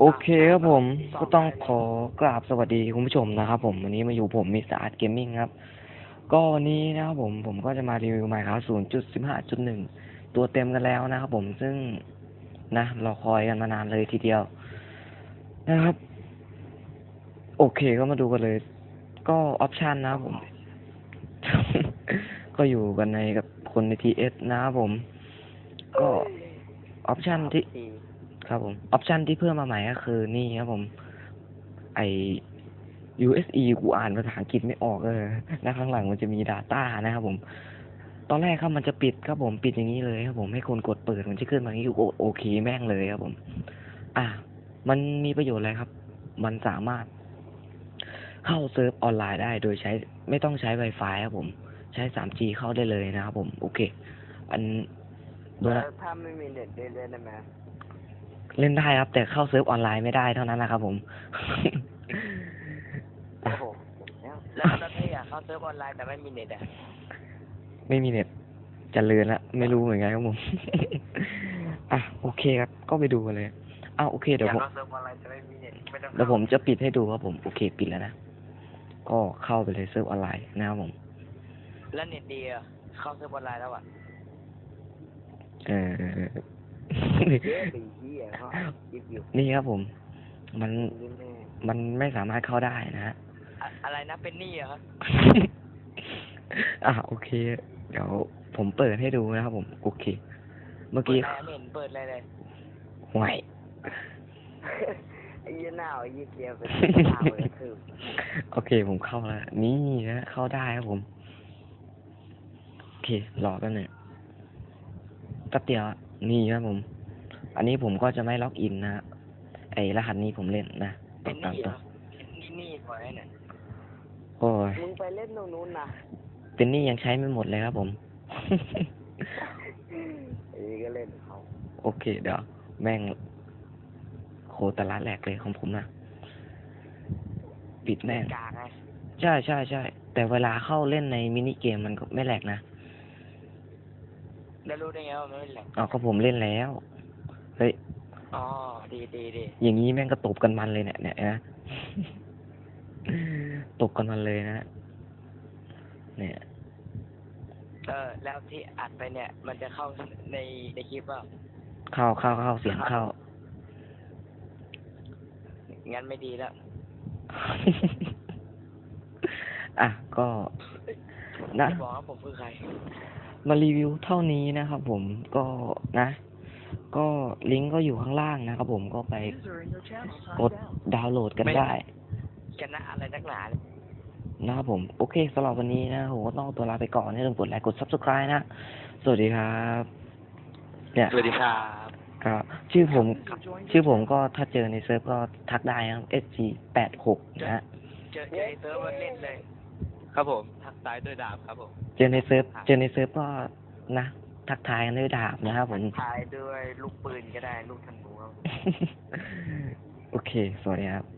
โอเคครับผมก็ต้องขอกราบสวัสดีคุณผู้ชมนะครับผมวันนี้มาอยู่ผมมิสอาร์ตเกมมิ่งครับ ก็วันนี้นะครับผมผมก็จะมารีวิวใหม่ครับ0.15.1ตัวเต็มกันแล้วนะครับผมซึ่งนะรอคอยกันมานานเลยทีเดียว นะครับ โอเคก็มาดูกันเลย ก็ออปชันนะครับผม ก็อยู่กันในกับคนใน TS นะครับผม ก็ออปชันที่ ครับผม ออปชันที่เพิ่มมาใหม่ก็คือนี่ครับผม ไอ USE กูอ่านภาษาอังกฤษไม่ออกเลยนะข้างหลังมันจะมี Data นะครับผม ตอนแรกครับมันจะปิดครับผมปิดอย่างนี้เลยครับผมให้คนกดเปิดมันจะขึ้นมาอย่างนี้กดโอเคแม่งเลยครับผม อะ มันมีประโยชน์อะไรครับ มันสามารถ เข้าเซิร์ฟออนไลน์ได้โดยใช้ไม่ต้องใช้ Wi-Fi ครับผม ใช้ 3G เข้าได้เลยนะครับผม โอเค อันโดยแล้วถ้าไม่มีเน็ตเล่นเล่นได้ไหม เล่นได้ครับ แต่เข้าเซิร์ฟออนไลน์ไม่ได้เท่านั้นนะครับผม โอ้โหแล้วแล้วถ้าไม่อยากเข้าเซิร์ฟออนไลน์แต่ไม่มีเน็ตอะไม่มีเน็ตเจะเลือนละไม่รู้เหมือนกันครับผมอะโอเคครับ ก็ไปดูกันเลยอ้าวโอเคเดี๋ยวอยากผมเข้าเซิร์ฟออนไลน์แต่ไม่มีเน็ตไม่ต้องเดี๋ยวผมจะปิดให้ดูครับผมโอเคปิดแล้วนะก็เข้าไปเลยเซิร์ฟออนไลน์นะครับผม แล้วเน็ตดีอะเข้าเซิร์ฟออนไลน์แล้วอะเออ เย้ปีเหี้ยเขายิบอยู่นี่ครับผม มันยิ้มแน่มันไม่สามารถเข้าได้นะฮะอะอะไรนะเป็นหนี้เหรออะโอเค เดี๋ยวผมเปิดให้ดูนะครับผม โอเค เมื่อเปิดกี้อะไรไม่เห็นเปิดอะไรเลยห่วยไอ้ยี่หน้าไอ้ยี่เกียร์เป็นหน้าเลยคือโอเค ผมเข้าแล้วนี่นะเข้าได้ครับผม โอเครอกันหน่อยแป๊บเดียวอะ นี่ครับผม อันนี้ผมก็จะไม่ล็อกอินนะฮะไอรหัสนี้ผมเล่นนะเป็นหตามนี้เหรตัวอเป็นหนี้หนี้กว่าไอ้เนี่ยโอ้ยมึงไปเล่นตรงนู้นนะเป็นหนี่ยังใช้ไม่หมดเลยครับผมไอ้นี่ก็เล่นเขาโอเคเดี๋ยวแม่งโคตรละแหลกเลยของผมนะปิดแม่งกากไงใช่ใช่ใช่แต่เวลาเข้าเล่นในมินิเกมมันก็ไม่แหลกนะ แล้วรู้ได้ไงว่ามันไม่แหลกอ๋อก็ผมเล่นแล้ว เฮ้ย อ๋อ ดีดีดีอย่างนี้แม่งก็ตบกันมันเลยเนี่ยเนี่ยนะ ตบกันมันเลยนะ เนี่ย เออ แล้วที่อัดไปเนี่ย มันจะเข้าในในคลิปว่าเข้าเข้าเข้าเสียงเข้า งั้นไม่ดีแล้ว อะ ก็ นะจะบอกว่าผมคือใคร มารีวิวเท่านี้นะครับผมก็นะ ก็ลิงก์ก็อยู่ข้างล่างนะครับผมก็ไปกดดาวน์โหลดกันไม่ได้ชนะอะไรนักหนาเนี่ยนะครับผม โอเคสำหรับวันนี้นะผมก็ต้องตัวลาไปก่อนอย่าลืมกดไลค์กด subscribe นะ สวัสดีครับ เนี่ยสวัสดีครับครับชื่อผม ชื่อผมก็ถ้าเจอในเซิร์ฟก็ทักได้นะครับ SG แปดหกนะฮะเจอเจอในเซิร์ฟเล่นเลย ครับผม ทักตายด้วยดาบครับผม เจอในเซิร์ฟเจอในเซิร์ฟก็นะ ทักทายกันด้วยดาบนะครับผมทายด้วยลูกปืนก็ได้ลูกธนูครับ โอเค สวัสดีครับ